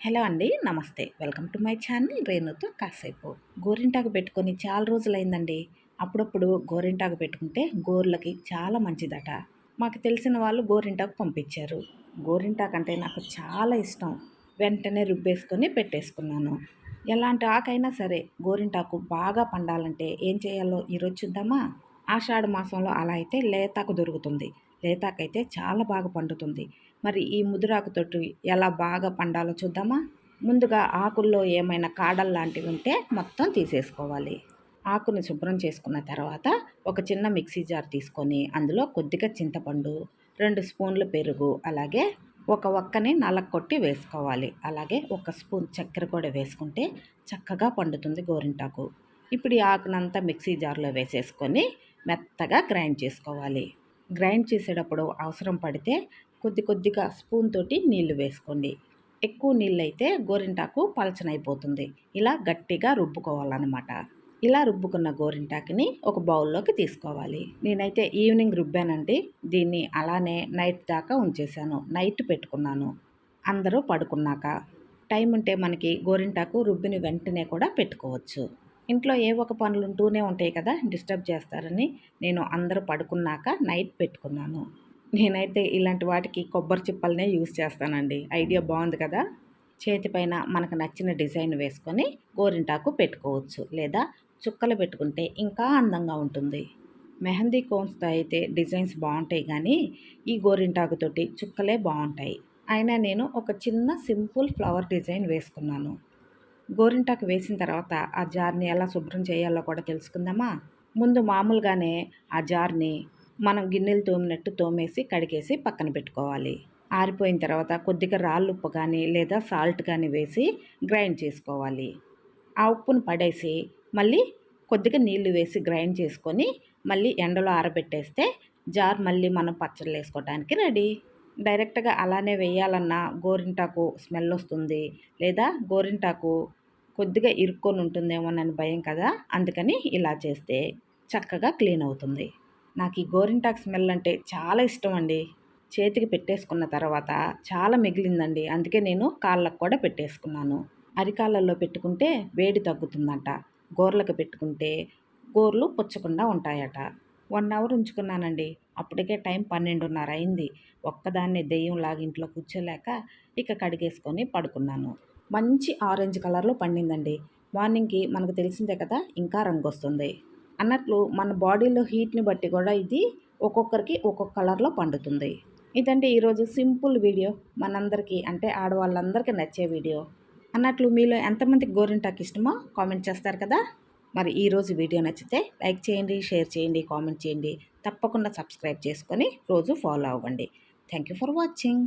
Hello అండి నమస్తే. Welcome to my channel రేణుతో కాసేపు. గోరింటాకు పెట్టుకొని చాలా రోజులైందండి. అప్పుడప్పుడు గోరింటాకు పెట్టుకుంటే గోర్లకి చాలా మంచిదట. మాకు తెలిసిన వాళ్ళు గోరింటాకు పంపించారు. గోరింటాకు అంటే నాకు చాలా ఇష్టం. వెంటనే రుబ్బేసుకొని పెట్టేసుకున్నాను. ఎలాంటి ఆకైనా సరే గోరింటాకు బాగా పండాలంటే ఏం చేయాలో ఈరోజు చూద్దామా? ఆషాఢ మాసంలో అలా అయితే లేతాకు దొరుకుతుంది. లేతాకైతే చాలా బాగా పండుతుంది. మరి ఈ ముదురాకు తొట్టు ఎలా బాగా పండాలో చూద్దామా? ముందుగా ఆకుల్లో ఏమైనా కాడలు లాంటివి ఉంటే మొత్తం తీసేసుకోవాలి. ఆకుని శుభ్రం చేసుకున్న తర్వాత ఒక చిన్న మిక్సీ జార్ తీసుకొని అందులో కొద్దిగా చింతపండు రెండు స్పూన్లు పెరుగు అలాగే ఒక ఒక్కని నలకొట్టి వేసుకోవాలి. అలాగే ఒక స్పూన్ చక్కెర కూడా వేసుకుంటే చక్కగా పండుతుంది గోరింటాకు. ఇప్పుడు ఈ ఆకునంతా మిక్సీ జార్లో వేసేసుకొని మెత్తగా గ్రైండ్ చేసుకోవాలి. గ్రైండ్ చేసేటప్పుడు అవసరం పడితే కొద్ది కొద్దిగా స్పూన్ తోటి నీళ్ళు వేసుకోండి. ఎక్కువ నీళ్ళు అయితే గోరింటాకు పలచనైపోతుంది. ఇలా గట్టిగా రుబ్బుకోవాలన్నమాట. ఇలా రుబ్బుకున్న గోరింటాకుని ఒక బౌల్లోకి తీసుకోవాలి. నేనైతే ఈవినింగ్ రుబ్బానండి. దీన్ని అలానే నైట్ దాకా ఉంచేసాను నైట్ పెట్టుకున్నాను. అందరూ పడుకున్నాక. టైం ఉంటే మనకి గోరింటాకు రుబ్బిని వెంటనే కూడా పెట్టుకోవచ్చు. ఇంట్లో ఏ ఒక పనులు ఉంటూనే ఉంటాయి కదా డిస్టర్బ్ చేస్తారని నేను అందరూ పడుకున్నాక నైట్ పెట్టుకున్నాను. నేనైతే ఇలాంటి వాటికి కొబ్బరి చిప్పలనే యూస్ చేస్తానండి. ఐడియా బాగుంది కదా? చేతిపైన మనకు నచ్చిన డిజైన్ వేసుకొని గోరింటాకు పెట్టుకోవచ్చు లేదా చుక్కలు పెట్టుకుంటే ఇంకా అందంగా ఉంటుంది. మెహందీ కోన్స్తో అయితే డిజైన్స్ బాగుంటాయి కానీ ఈ గోరింటాకుతోటి చుక్కలే బాగుంటాయి. అయినా నేను ఒక చిన్న సింపుల్ ఫ్లవర్ డిజైన్ వేసుకున్నాను. గోరింటాకు వేసిన తర్వాత ఆ జార్ని ఎలా శుభ్రం చేయాలో కూడా తెలుసుకుందామా? ముందు మామూలుగానే ఆ జార్ని మనం గిన్నెలు తోమినట్టు తోమేసి కడిగేసి పక్కన పెట్టుకోవాలి. ఆరిపోయిన తర్వాత కొద్దిగా రాళ్ళు ఉప్పు కానీ లేదా సాల్ట్ కానీ వేసి గ్రైండ్ చేసుకోవాలి. ఆ ఉప్పును పడేసి మళ్ళీ కొద్దిగా నీళ్ళు వేసి గ్రైండ్ చేసుకొని మళ్ళీ ఎండలో ఆరబెట్టేస్తే జార్ మళ్ళీ మనం పచ్చళ్ళు వేసుకోవడానికి రెడీ. డైరెక్ట్గా అలానే వేయాలన్నా గోరింటాకు స్మెల్ వస్తుంది. లేదా గోరింటాకు కొద్దిగా ఇరుక్కొని ఉంటుందేమోనని భయం కదా అందుకని ఇలా చేస్తే చక్కగా క్లీన్ అవుతుంది. నాకు ఈ గోరింటాకు స్మెల్ అంటే చాలా ఇష్టం అండి. చేతికి పెట్టేసుకున్న తర్వాత చాలా మిగిలిందండి. అందుకే నేను కాళ్ళకు కూడా పెట్టేసుకున్నాను. అరికాళ్ళల్లో పెట్టుకుంటే వేడి తగ్గుతుందంట. గోర్లకు పెట్టుకుంటే గోర్లు పుచ్చకుండా ఉంటాయట. వన్ అవర్ ఉంచుకున్నానండి. అప్పటికే టైం పన్నెండున్నర అయింది. ఒక్కదాన్ని దెయ్యంలాగా ఇంట్లో కూర్చోలేక ఇక కడిగేసుకొని పడుకున్నాను. మంచి ఆరెంజ్ కలర్లో పండిందండి. మార్నింగ్కి మనకు తెలిసిందే కదా ఇంకా రంగు వస్తుంది అన్నట్లు మన బాడీలో హీట్ని బట్టి కూడా ఇది ఒక్కొక్కరికి ఒక్కొక్క కలర్లో పండుతుంది. ఇదండి ఈరోజు సింపుల్ వీడియో. మనందరికీ అంటే ఆడవాళ్ళందరికీ నచ్చే వీడియో. అన్నట్లు మీలో ఎంతమందికి గోరింటాకు ఇష్టమో కామెంట్ చేస్తారు కదా. మరి ఈరోజు వీడియో నచ్చితే లైక్ చేయండి షేర్ చేయండి కామెంట్ చేయండి. తప్పకుండా సబ్స్క్రైబ్ చేసుకొని రోజు ఫాలో అవ్వండి. Thank you for watching